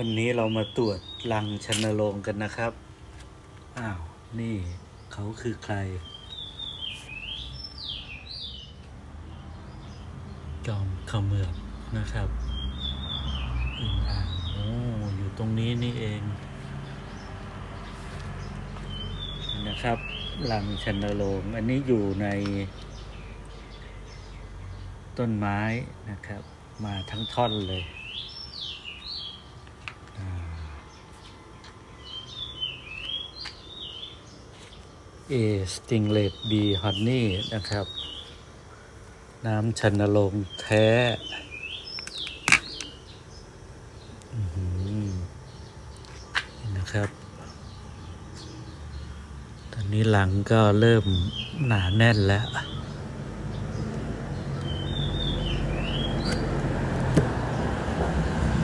วันนี้เรามาตรวจรังชนโรงกันนะครับ อ้าว นี่เขาคือใคร จอมขมือบนะครับอึ่งอ่างโอ้อยู่ตรงนี้นี่เอง นะครับรังชนโรงอันนี้อยู่ใน ต้นไม้นะครับ มาทั้งท่อนเลย เอสติงเลดบีฮันนี่นะครับ น้ำชันลงแท้นะครับ ตอนนี้หลังก็เริ่มหนาแน่นแล้ว